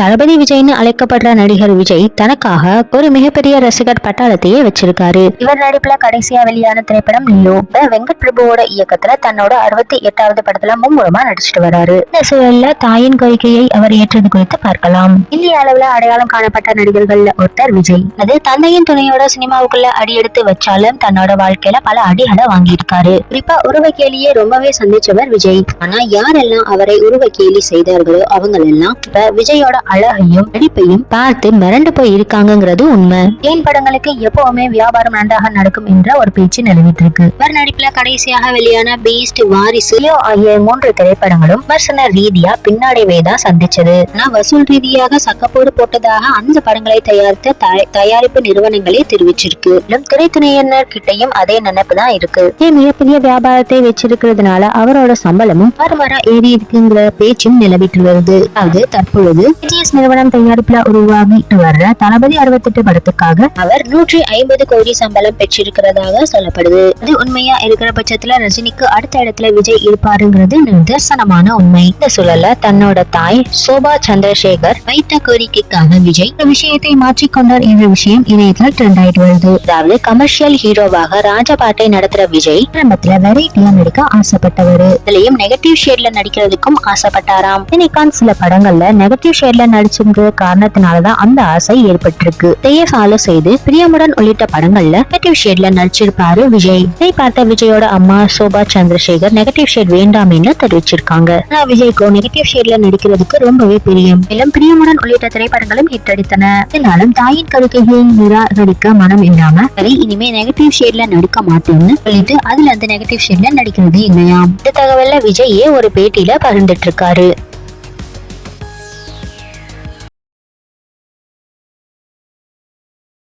தளபதி விஜய்னு அழைக்கப்படுற நடிகர் விஜய் தனக்காக ஒரு மிகப்பெரிய ரசிகர் பட்டாளத்தையே வச்சிருக்காரு. இவர் நடிப்புல கடைசியா வெளியான திரைப்படம் லியோ வெங்கட் பிரபுவோட இயக்கத்துல தன்னோட அறுபத்தி எட்டாவது படத்துல மும்முரமா நடிச்சிட்டு வராரு. இந்த சூழல்ல தாயின் கோரிக்கையை அவர் ஏற்றது குறித்து பார்க்கலாம். இந்திய அளவுல அடையாளம் காணப்பட்ட நடிகர்கள்ல ஒருத்தர் விஜய். அது தந்தையின் துணையோட சினிமாவுக்குள்ள அடியெடுத்து வச்சாலும் தன்னோட வாழ்க்கையில பல அடிகளை வாங்கியிருக்காரு. குறிப்பா உருவ ரொம்பவே சந்திச்சவர் விஜய். ஆனா யாரெல்லாம் அவரை உருவ கேலி செய்தார்களோ அவங்க எல்லாம் இப்ப விஜயோட அழகையும் நடிப்பையும் பார்த்து மிரண்டு போய் இருக்காங்கிறது உண்மை. ஏன் படங்களுக்கு எப்பவுமே வியாபாரம் நன்றாக நடக்கும் என்ற ஒரு பேச்சு நிலவிட்டு இருக்கு இவர் நடிப்புல கடைசியாக வெளியான பீஸ்ட் வாரிசு ஆகிய மூன்று திரைப்படங்களும் விமர்சன ரீதியா பின்னடைவை தான் சந்திச்சது. ஆனா வசூல் ரீதியாக சக்கப்போடு போட்டதாக அந்த படங்களை தயாரித்த தயாரிப்பு நிறுவனங்களே தெரிவிச்சிருக்கு. மேலும் திரைத்துறையினர் கிட்டையும் அதே நினைப்பு தான் இருக்கு. மிகப்பெரிய வியாபாரத்தை வச்சிருக்கிறதுனால அவரோட சம்பளமும் வர ஏறி இருக்குங்கிற பேச்சும் நிலவிட்டு வருது. அது தற்பொழுது எஸ் நிறுவனம் தயாரிப்புல உருவாகிட்டு வர்ற தளபதி அறுபத்தெட்டு படத்துக்காக அவர் நூற்றி ஐம்பது கோடி சம்பளம் பெற்றிருக்கிறதாக சொல்லப்படுது. அது உண்மையா? இருக்கிற பட்சத்துல ரஜினிக்கு அடுத்த இடத்துல விஜய் இருப்பாருங்கிறது நிதர்சனமான உண்மை. இந்த சூழல்ல தன்னோட தாய் சோபா சந்திரசேகர் வைத்த கோரிக்கைக்காக விஜய் இந்த விஷயத்தை மாற்றிக்கொண்டார் என்ற விஷயம் இணையத்தில் ட்ரெண்ட் ஆயிட்டு வருது. அதாவது கமர்ஷியல் ஹீரோவாக ராஜபாட்டை நடத்துற விஜய் ஆரம்பத்துல வெரைட்டியா நடிக்க ஆசைப்பட்டவர். இதுலயும் நெகட்டிவ் ஷேட்ல நடிக்கிறதுக்கும் ஆசைப்பட்டாராம். ரஜினிகாந்த் சில படங்கள்ல நெகட்டிவ் ஷேட்ல நடிச்சிருக்கிற காரணத்தினாலதான் அந்த ஆசை ஏற்பட்டிருக்கு. இதையே ஃபாலோ செய்து பிரியமுடன் உள்ளிட்ட படங்கள்ல நெகட்டிவ் ஷேட்ல நடிச்சிருப்பாரு விஜய். இதை பார்த்த விஜயோட அம்மா சோபா சந்திரசேகர் நெகட்டிவ் ஷேட் வேண்டாம்னு தெரிவிச்சிருக்காங்க. ஆனா விஜய்க்கு நெகட்டிவ் ஷேட்ல நடிக்கிறதுக்கு ரொம்பவே பிரியம். மேலும் பிரியமுடன் உள்ளிட்ட திரைப்படங்களும் ஹிட் அடித்தன. இதனாலும் தாயின் கருக்கையை நிராகரிக்க மனம் இல்லாம சரி இனிமே நெகட்டிவ் ஷேட்ல நடிக்க மாட்டேன்னு சொல்லிட்டு அதுல அந்த நெகட்டிவ் ஷேட்ல நடிக்கிறது இல்லையாம். இந்த தகவல்ல விஜயே ஒரு பேட்டியில பகிர்ந்துட்டு இருக்காரு.